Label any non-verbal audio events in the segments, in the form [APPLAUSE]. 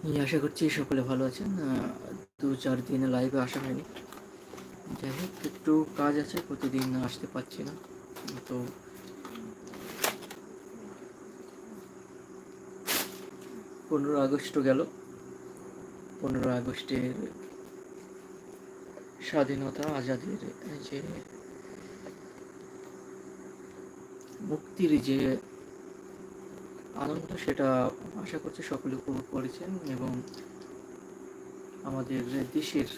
আশা করছি সকলে ভালো আছেন। দু চার দিনে লাইভে আসা হয়নি। যাই হোক, একটু কাজ আছে, প্রতিদিন আসতে পারছি না। তো পনেরো আগস্টও গেল। পনেরো আগস্টের স্বাধীনতা আজাদের যে মুক্তির যে আনন্দ সেটা আশা করছি সকলে উপভোগ করেছেন এবং আমাদের দেশের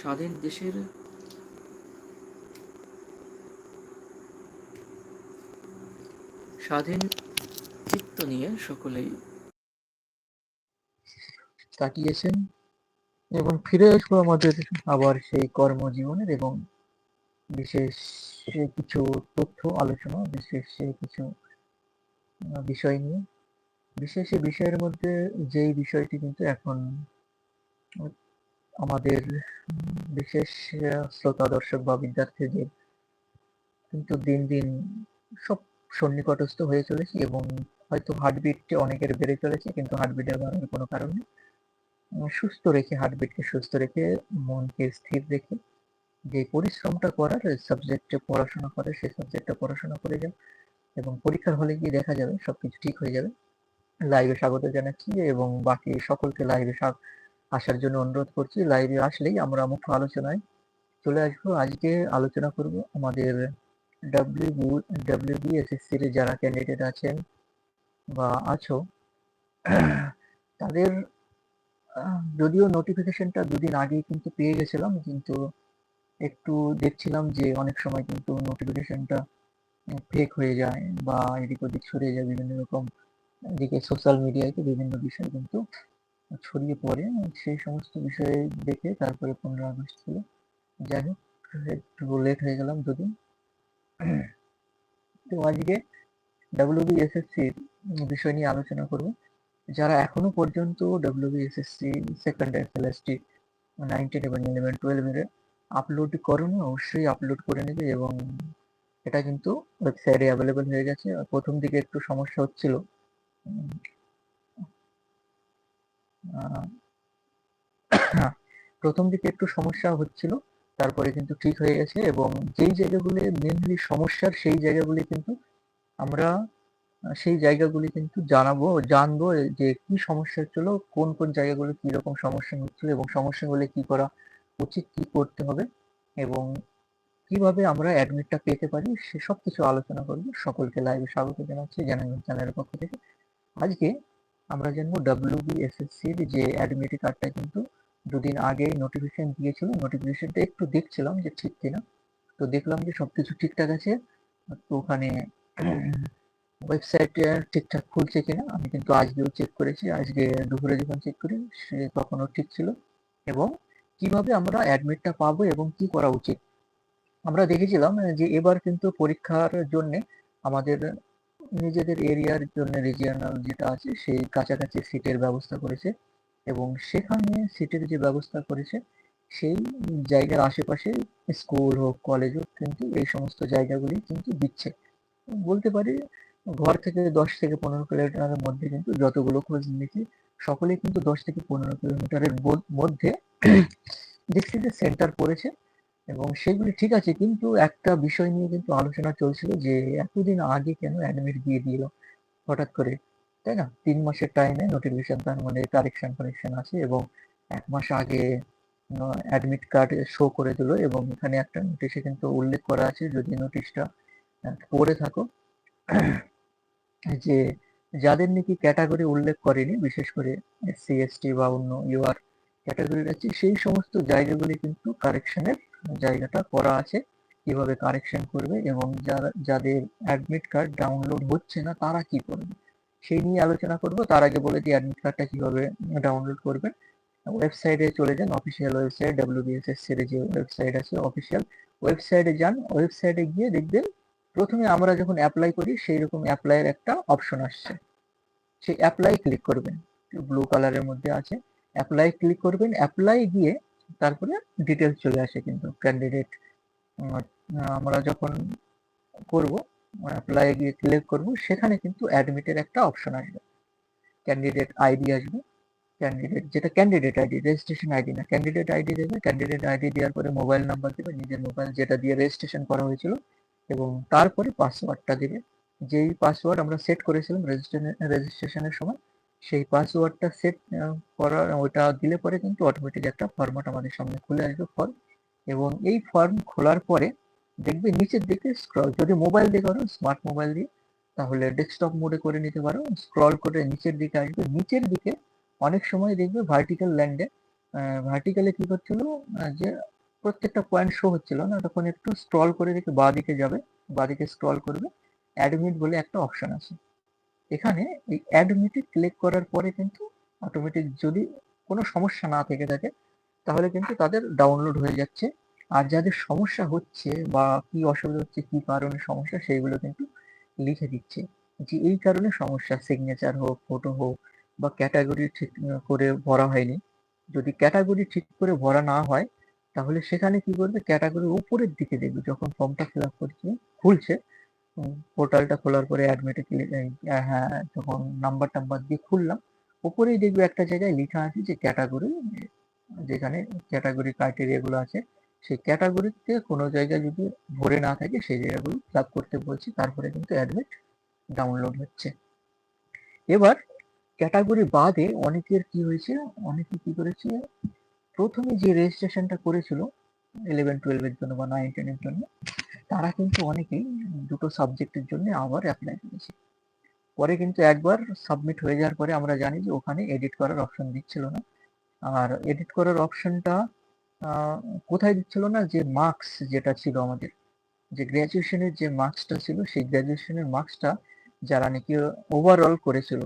স্বাধীন দেশের স্বাধীন চিত্ত নিয়ে সকলেই কাটিয়েছেন এবং ফিরে আসব আমাদের আবার সেই কর্মজীবনের এবং বিশেষ কিছু তথ্য, আলোচনা, বিশেষ কিছু বিষয় নিয়ে। বিশেষ বিষয়ের মধ্যে যেই বিষয়টি কিন্তু এখন আমাদের বিশেষ শ্রোতা, দর্শক বা বিদ্যার্থীদের কিন্তু দিন দিন সব সন্নিকটস্থ হয়ে চলেছে এবং হয়তো হার্টবিট অনেকের বেড়ে চলেছে, কিন্তু হার্টবিটের বাড়ানোর কোনো কারণ সুস্থ রেখে, হার্টবিটকে সুস্থ রেখে, মনকে স্থির রেখে যে পরিশ্রমটা করার সাবজেক্টে পড়াশোনা করে, সেই সাবজেক্টে পড়াশোনা করে যাও এবং পরীক্ষার হলে গিয়ে দেখা যাবে সবকিছু ঠিক হয়ে যাবে। লাইভে স্বাগত জানাচ্ছি এবং বাকি সকলকে লাইভে আসার জন্য অনুরোধ করছি। লাইভে আসলেই আমরা মুখ্য আলোচনায় চলে আসব। আজকে আলোচনা করব আমাদের ডাব্লিউ ডাব্লিউ বিএসএসসির যারা ক্যান্ডিডেট আছেন বা আছো, তাদের যদিও নোটিফিকেশনটা দুদিন আগেই কিন্তু পেয়ে গেছিলাম, কিন্তু একটু দেখছিলাম যে অনেক সময় কিন্তু নোটিফিকেশনটা ফেক হয়ে যায় বা এদিক ওদিক ছড়িয়ে যায় বিভিন্ন রকম, এদিকে সোশ্যাল মিডিয়ায় বিভিন্ন বিষয় কিন্তু ছড়িয়ে পড়ে। সেই সমস্ত বিষয়ে দেখে তারপরে পনেরো আগস্ট ছিল যাই হোক, একটু লেট হয়ে গেলাম দুদিন তো আজকে ডাব্লিউবিএসএসসির বিষয় নিয়ে আলোচনা করব। যারা এখনও পর্যন্ত ডাব্লিউবিএসএসসি সেকেন্ড এসএলএসটি নাইনটিন এবং ইলেভেন টুয়েলভের আপলোড করনি, অবশ্যই আপলোড করে নেবে এবং এটা কিন্তু ওয়েবসাইটে অ্যাভেলেবেল হয়ে গেছে। প্রথম দিকে একটু সমস্যা হচ্ছিল। প্রথম দিকে একটু সমস্যা হচ্ছিল, তারপরে কিন্তু ঠিক হয়ে গেছে এবং যেই জায়গাগুলি মেনলি সমস্যার সেই জায়গাগুলি কিন্তু আমরা সেই জায়গাগুলি কিন্তু জানাব, জানব যে কি সমস্যা হচ্ছিল, কোন কোন জায়গাগুলো কি রকম সমস্যা হচ্ছিল এবং সমস্যা হলে কি করা উচিত, কি করতে হবে এবং কীভাবে আমরা অ্যাডমিটটা পেতে পারি সেসব কিছু আলোচনা করব। সকলকে লাইভে স্বাগত জানাচ্ছি জানাবেন চ্যানেলের পক্ষ থেকে। আজকে আমরা জানব ডাব্লিউবিএসএসসির যে অ্যাডমিট কার্ডটা কিন্তু দুদিন আগে নোটিফিকেশন দিয়েছিল। নোটিফিকেশনটা একটু দেখছিলাম যে ঠিক কিনা। তো দেখলাম যে সব কিছু ঠিকঠাক আছে। তো ওখানে [CLEARS THROAT] ওয়েবসাইট ঠিকঠাক খুলছে কিনা, আমি কিন্তু আজকেও চেক করেছি। আজকে দুপুরে যখন চেক করি, সে তখনও ঠিক ছিল। এবং কীভাবে আমরা অ্যাডমিটটা পাবো এবং কি করা উচিত? আমরা দেখেছিলাম যে এবার কিন্তু পরীক্ষার জন্য আমাদের নিজেদের এরিয়ার জন্য রিজিয়নাল যেটা আছে, সেই কাছাকাছি সিটের ব্যবস্থা করেছে এবং সেখানে সিটের যে ব্যবস্থা করেছে, সেই জায়গার আশেপাশে স্কুল হোক কলেজ হোক কিন্তু এই সমস্ত জায়গাগুলি কিন্তু দিচ্ছে। বলতে পারি ঘর থেকে দশ থেকে পনেরো কিলোমিটারের মধ্যে কিন্তু যতগুলো খোঁজ নিয়েছি সকলে কিন্তু দশ থেকে পনেরো কিলোমিটারের মধ্যে দেখছি [CLEARS THROAT] যে সেন্টার পড়েছে এবং সেগুলি ঠিক আছে, কিন্তু একটা বিষয় নিয়ে কিন্তু আলোচনা চলছিল যে এতদিন আগে কেন অ্যাডমিট দিয়ে দিল হঠাৎ করে, তাই না? তিন মাসের টাইমে নোটিফিকেশন তার মানে কারেকশন কারেকশন আছে এবং এক মাস আগে অ্যাডমিট কার্ড শো করে দিল এবং এখানে একটা নোটিশে কিন্তু উল্লেখ করা আছে, যদি নোটিশটা পড়ে থাকো। যে যাদের নাকি ক্যাটাগরি উল্লেখ করেনি, বিশেষ করে এসসি এসটি বা অন্য ইউআর ক্যাটাগরির আছে সেই সমস্ত জায়গাগুলি কিন্তু কারেকশনের জায়গাটা করা আছে, কীভাবে কারেকশন করবে এবং যারা, যাদের অ্যাডমিট কার্ড ডাউনলোড হচ্ছে না, তারা কি করবে? সেই নিয়ে আলোচনা করব। তার আগে বলে দিই অ্যাডমিট কার্ডটা কীভাবে ডাউনলোড করবেন। ওয়েবসাইটে চলে যান অফিসিয়াল ওয়েবসাইট ডাব্লিউবিএসএস এর যে ওয়েবসাইট আছে অফিসিয়াল ওয়েবসাইটে যান। ওয়েবসাইটে গিয়ে দেখবেন, প্রথমে আমরা যখন অ্যাপ্লাই করি সেই রকম অ্যাপ্লাইয়ের একটা অপশন আসছে। সেই অ্যাপ্লাই ক্লিক করবেন। ব্লু কালারের মধ্যে আছে। অ্যাপ্লাই ক্লিক করবেন। অ্যাপ্লাই গিয়ে তারপরে ডিটেলস চলে আসে কিন্তু ক্যান্ডিডেট আমরা যখন করব অ্যাপ্লাই গিয়ে ক্লিক করব, সেখানে কিন্তু অ্যাডমিটের একটা অপশন আসবে। ক্যান্ডিডেট আইডি আসবে। ক্যান্ডিডেট যেটা ক্যান্ডিডেট আইডি রেজিস্ট্রেশন আইডি না। ক্যান্ডিডেট আইডি দেবে। ক্যান্ডিডেট আইডি দেওয়ার পরে মোবাইল নাম্বার দেবে, নিজের মোবাইল যেটা দিয়ে রেজিস্ট্রেশন করা হয়েছিল, এবং তারপরে পাসওয়ার্ডটা দেবে। যেই পাসওয়ার্ড আমরা সেট করেছিলাম রেজিস্ট্রেশনের সময় সেই পাসওয়ার্ডটা সেট করা ওটা দিলে পরে কিন্তু অটোমেটিক একটা ফর্মাট আমাদের সামনে খুলে আসবে ফর্ম এবং এই ফর্ম খোলার পরে দেখবে নিচের দিকে স্ক্রল যদি মোবাইল দিয়ে করো স্মার্ট মোবাইল দিয়ে, তাহলে ডেস্কটপ মোডে করে নিতে পারো। স্ক্রল করে নিচের দিকে আসবে। নিচের দিকে অনেক সময় দেখবে ভার্টিক্যাল ল্যান্ডে ভার্টিক্যালে কি করছিল যে প্রত্যেকটা পয়েন্ট শো হচ্ছিল না, তখন একটু স্ক্রল করে দেখে বা দিকে যাবে, বা দিকে স্ক্রল করবে। অ্যাডমিট বলে একটা অপশন আছে। এখানে এই অ্যাডমিটে ক্লিক করার পরে কিন্তু অটোমেটিক যদি কোনো সমস্যা না থেকে থাকে, তাহলে কিন্তু তাদের ডাউনলোড হয়ে যাচ্ছে। আর যাদের সমস্যা হচ্ছে বা কি অসুবিধা হচ্ছে, কি কারণে সমস্যা, সেইগুলো কিন্তু লিখে দিচ্ছে। যে এই কারণে সমস্যা সিগনেচার হোক ফটো হোক বা ক্যাটাগরি ঠিক করে ভরা হয়নি। যদি ক্যাটাগরি ঠিক করে ভরা না হয়, তাহলে সেখানে কি করবে? ক্যাটাগরির উপরের দিকে দেখবে, যখন ফর্মটা ফিল আপ করছে, খুলছে পোর্টালটা খোলার পরে অ্যাডমিটে হ্যাঁ যখন নাম্বার টাম্বার দিয়ে খুললাম, উপরেই দেখবে একটা জায়গায় লেখা আছে যে ক্যাটাগরি যেখানে ক্যাটাগরি ক্রাইটেরিয়াগুলো আছে। সেই ক্যাটাগরিতে কোনো জায়গায় যদি ভরে না থাকে, সেই জায়গাগুলো ফিল করতে বলছি, তারপরে কিন্তু অ্যাডমিট ডাউনলোড হচ্ছে। এবার ক্যাটাগরি বাদে অনেকের কি হয়েছে? অনেকে কি করেছে? প্রথমে যে রেজিস্ট্রেশনটা করেছিল ইলেভেন টুয়েলভের জন্য বা নাইন টেনের জন্য, তারা কিন্তু অনেকেই দুটো সাবজেক্টের জন্য আবার অ্যাপ্লাই করেছে। পরে কিন্তু একবার সাবমিট হয়ে যাওয়ার পরে আমরা জানি যে ওখানে এডিট করার অপশন দিচ্ছিল না। আর এডিট করার অপশনটা কোথায় দিচ্ছিল না? যে মার্কস যেটা ছিল আমাদের, যে গ্র্যাজুয়েশনের যে মার্কসটা ছিল, সেই গ্র্যাজুয়েশনের মার্কসটা যারা নাকি ওভারঅল করেছিল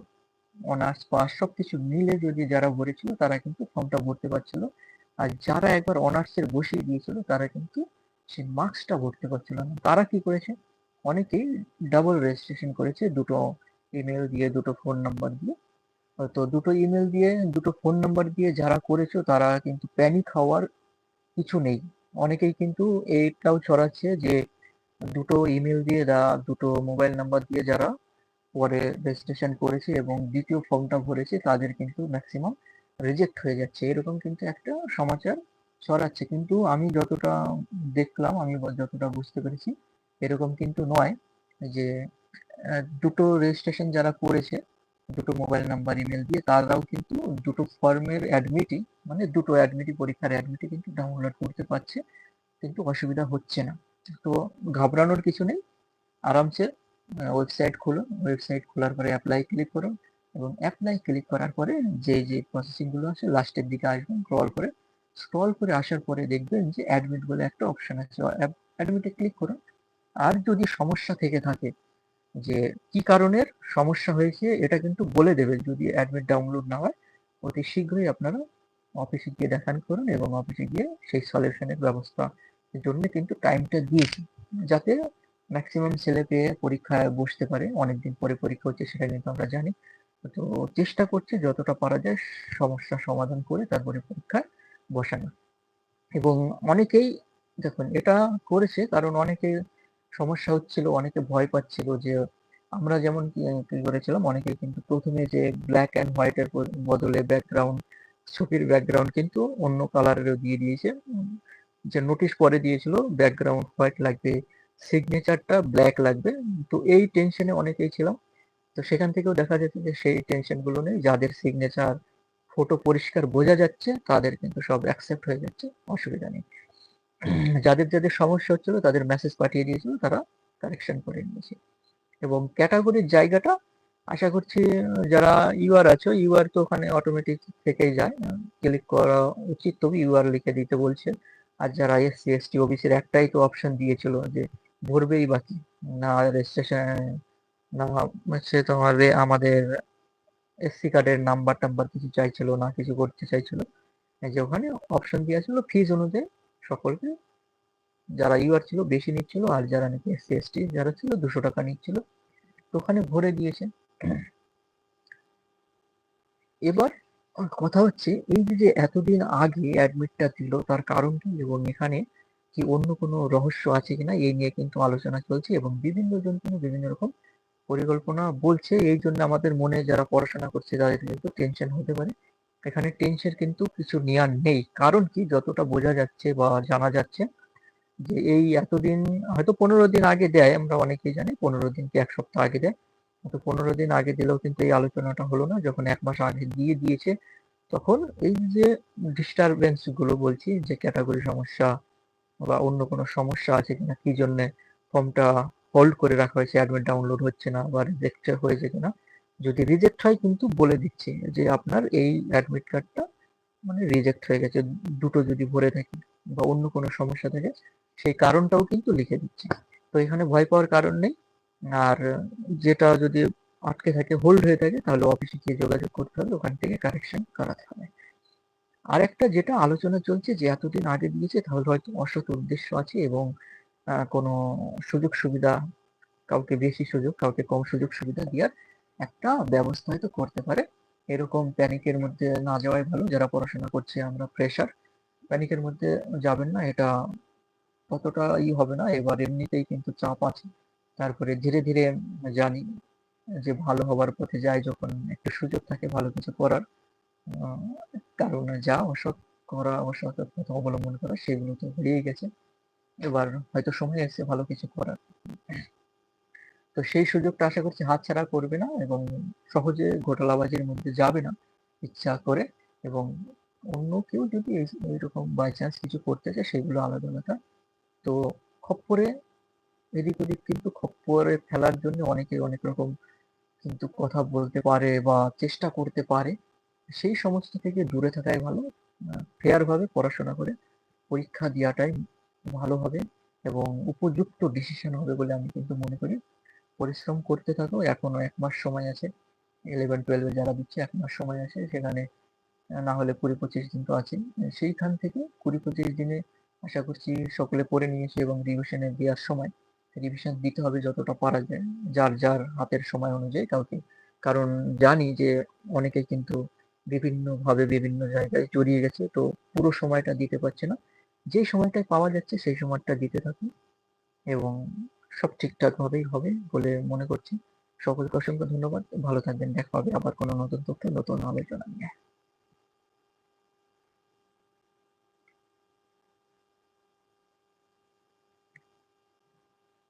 অনার্স পাস সব কিছু মিলে যদি যারা ভরেছিল, তারা কিন্তু ফর্মটা ভরতে পারছিল। আর যারা একবার অনার্সের বসিয়ে দিয়েছিল, তারা কিন্তু সেই মার্কসটা ভরতে পারছিল না। তারা কি করেছে? অনেকেই ডাবল রেজিস্ট্রেশন করেছে, দুটো ইমেল দিয়ে, দুটো ফোন নাম্বার দিয়ে। তো দুটো ইমেল দিয়ে, দুটো ফোন নাম্বার দিয়ে যারা করেছ, তারা কিন্তু প্যানিক হওয়ার কিছু নেই। অনেকেই কিন্তু এইটাও ছড়াচ্ছে যে দুটো ইমেল দিয়ে বা দুটো মোবাইল নাম্বার দিয়ে যারা পরে রেজিস্ট্রেশন করেছে এবং দ্বিতীয় ফর্মটা ভরেছে, তাদের কিন্তু ম্যাক্সিমাম রিজেক্ট হয়ে যাচ্ছে। এরকম কিন্তু একটা সমাচার ছড়াচ্ছে। কিন্তু আমি যতটা দেখলাম, আমি যতটা বুঝতে পেরেছি, এরকম কিন্তু নয় যে দুটো রেজিস্ট্রেশন যারা করেছে, দুটো মোবাইল নাম্বার ইমেল দিয়ে, তারাও কিন্তু দুটো ফর্মের অ্যাডমিটই মানে দুটো অ্যাডমিটই পরীক্ষার অ্যাডমিটই কিন্তু ডাউনলোড করতে পারছে। কিন্তু অসুবিধা হচ্ছে না। তো ঘাবড়ানোর কিছু নেই। আরামসে ওয়েবসাইট খুলুন। ওয়েবসাইট খোলার পরে অ্যাপ্লাই ক্লিক করুন। এবং অ্যাপ্লাই ক্লিক করার পরে যে যে প্রসেসিংগুলো আছে লাস্টের দিকে আসবেন স্ক্রল করে স্ক্রল করে আসার পরে দেখবেন যে অ্যাডমিট বলে একটা অপশন আছে। অ্যাডমিটে ক্লিক করুন। আর যদি সমস্যা থেকে থাকে যে কি কারণের সমস্যা হয়েছে, এটা কিন্তু বলে দেবে যদি অ্যাডমিট ডাউনলোড না হয়, অতি শীঘ্রই আপনারা অফিসে গিয়ে দেখান করুন এবং অফিসে গিয়ে সেই সলিউশনের ব্যবস্থা জন্য কিন্তু টাইমটা দিয়েছি। যাতে ম্যাক্সিমাম ছেলে পেয়ে পরীক্ষায় বসতে পারে, অনেকদিন পরে পরীক্ষা হচ্ছে সেটা কিন্তু আমরা জানি। তো চেষ্টা করছে যতটা পারা যায় সমস্যা সমাধান করে তারপরে পরীক্ষায় বসানো। এবং অনেকেই দেখুন, এটা করেছে কারণ অনেকে সমস্যা হচ্ছিল, অনেকে ভয় পাচ্ছিল যে আমরা যেমন কি করেছিলাম অনেকে কিন্তু প্রথমে যে ব্ল্যাক অ্যান্ড হোয়াইটের বদলে ব্যাকগ্রাউন্ড ছবির ব্যাকগ্রাউন্ড কিন্তু অন্য কালারেরও দিয়ে দিয়েছে। যে নোটিশ পরে দিয়েছিল ব্যাকগ্রাউন্ড হোয়াইট লাগবে সিগনেচারটা ব্ল্যাক লাগবে। তো এই টেনশনে অনেকেই ছিলাম। তো সেখান থেকেও দেখা যাচ্ছে যে সেই টেনশনগুলো নেই, যাদের সিগনেচার ফটো পরিষ্কার বোঝা যাচ্ছে, তাদের কিন্তু সব অ্যাকসেপ্ট হয়ে যাচ্ছে, অসুবিধা নেই। [CLEARS THROAT] যাদের যাদের সমস্যা হচ্ছিল, তাদের মেসেজ পাঠিয়ে দিয়েছিল, তারা কারেকশন করে নিয়েছে। এবং ক্যাটাগরির জায়গাটা, আশা করছি যারা ইউআর আছো ইউআর তো ওখানে অটোমেটিক থেকেই যায়। ক্লিক করা উচিত, তবে ইউআর লিখে দিতে বলছে। আর যারা এসসি এসটি ওবিসির একটাই তো অপশন দিয়েছিল যে, ভরবেই বাকি। না রেজিস্ট্রেশন হচ্ছে তোমার আমাদের এসসি কার্ডের নাম্বার টাম্বার কিছু চাইছিল না, কিছু করতে চাইছিল। যে ওখানে অপশন দেওয়া ছিল ফিজ অনুযায়ী সকলকে, যারা ইউআর ছিল বেশি নিচ্ছিল আর যারা নাকি এসসি এসটি যারা ছিল দুশো টাকা নিচ্ছিল। তো ওখানে ভরে দিয়েছে। এবার কথা হচ্ছে, এই যে এতদিন আগে অ্যাডমিটটা দিল, তার কারণ কি? এবং এখানে কি অন্য কোনো রহস্য আছে কিনা? এই নিয়ে কিন্তু আলোচনা চলছে এবং বিভিন্ন জন কিন্তু বিভিন্ন রকম পরিকল্পনা বলছে, এই জন্য আমাদের মনে যারা পড়াশোনা করছে তাদের কিন্তু টেনশন হতে পারে। এখানে টেনশন কিন্তু কিছু নেয়ার নেই। কারণ কি? যতটা বোঝা যাচ্ছে বা জানা যাচ্ছে যে এই এতদিন, হয়তো পনেরো দিন আগে দেয়, আমরা অনেকেই জানি পনেরো দিন কি এক সপ্তাহ আগে দেয়। তো পনেরো দিন আগে দিলেও কিন্তু এই আলোচনাটা হলো না, যখন এক মাস আগে দিয়ে দিয়েছে, তখন এই যে ডিস্টারবেন্সগুলো বলছি, যে ক্যাটাগরি সমস্যা বা অন্য কোনো সমস্যা আছে কিনা, কি জন্যে ফর্মটা হোল্ড করে রাখা হয়েছে অ্যাডমিট ডাউনলোড হচ্ছে না বা রিজেক্ট হয়েছে কিনা, যদি রিজেক্ট হয় কিন্তু বলে দিচ্ছে যে আপনার এই অ্যাডমিট কার্ডটা মানে রিজেক্ট হয়ে গেছে, দুটো যদি ভরে থাকে বা অন্য কোনো সমস্যা থাকে, সেই কারণটাও কিন্তু লিখে দিচ্ছে। তো এখানে ভয় পাওয়ার কারণ নেই। আর যেটা যদি আটকে থাকে হোল্ড হয়ে থাকে, তাহলে অফিসে গিয়ে যোগাযোগ করতে হবে, ওখান থেকে কারেকশন করাতে হবে। আর একটা যেটা আলোচনা চলছে যে এতদিন আগে দিয়েছে, তাহলে হয়তো অসৎ উদ্দেশ্য আছে এবং কোনো সুযোগ সুবিধা, কাউকে বেশি সুযোগ, কাউকে কম সুযোগ সুবিধা দেওয়ার একটা ব্যবস্থা হয়তো করতে পারে। এরকম প্যানিকের মধ্যে না যাওয়াই ভালো। যারা পড়াশোনা করছে, আমরা প্রেশার প্যানিকের মধ্যে যাবেন না। এটা ততটা ই হবে না। এবার এমনিতেই কিন্তু চাপ আছে। তারপরে ধীরে ধীরে জানি যে ভালো হবার পথে যায় যখন একটু সুযোগ থাকে ভালো কিছু করার। কারণে যা অসৎ করা, অসৎ পথ অবলম্বন করা, সেগুলো তো হয়েই গেছে। এবার হয়তো সময় এসেছে ভালো কিছু করার। তো সেই সুযোগটা আশা করছি হাতছাড়া করবে না এবং সহজে ঘোটালাবাজির মধ্যে যাবে না ইচ্ছা করে এবং অন্য কেউ যদি এইরকম বাই চান্স কিছু করতে চায় সেগুলো আলাদা আলাদা তো খপ্পরে এদিক ওদিক কিন্তু খপ্পরে ফেলার জন্য অনেকে অনেক রকম কিন্তু কথা বলতে পারে বা চেষ্টা করতে পারে। সেই সমস্ত থেকে দূরে থাকাই ভালো। ফেয়ার ভাবে পড়াশোনা করে পরীক্ষা দেওয়াটাই ভালো হবে এবং উপযুক্ত ডিসিশন হবে বলে আমি কিন্তু মনে করি। পরিশ্রম করতে থাকো, এখনও এক মাস সময় আছে ইলেভেন টুয়েলভে যারা দিচ্ছে, এক মাস সময় আছে, সেখানে না হলে কুড়ি, পঁচিশ দিন তো আছে সেইখান থেকে কুড়ি, পঁচিশ দিনে আশা করছি সকলে পড়ে নিয়েছে এবং রিভিশনে দেওয়ার সময় রিভিশন দিতে হবে যতটা পারা যায়, যার যার হাতের সময় অনুযায়ী কাউকে। কারণ জানি যে অনেকে কিন্তু বিভিন্নভাবে বিভিন্ন জায়গায় জড়িয়ে গেছে, তো পুরো সময়টা দিতে পারছে না। যে সময়টা পাওয়া যাচ্ছে সেই সময়টা দিতে থাকুন এবং সব ঠিকঠাক ভাবেই হবে বলে মনে করছি। সকলকে অসংখ্য ধন্যবাদ। ভালো থাকবেন। দেখা হবে আবার কোনো নতুন তথ্য, নতুন আলোচনা নিয়ে।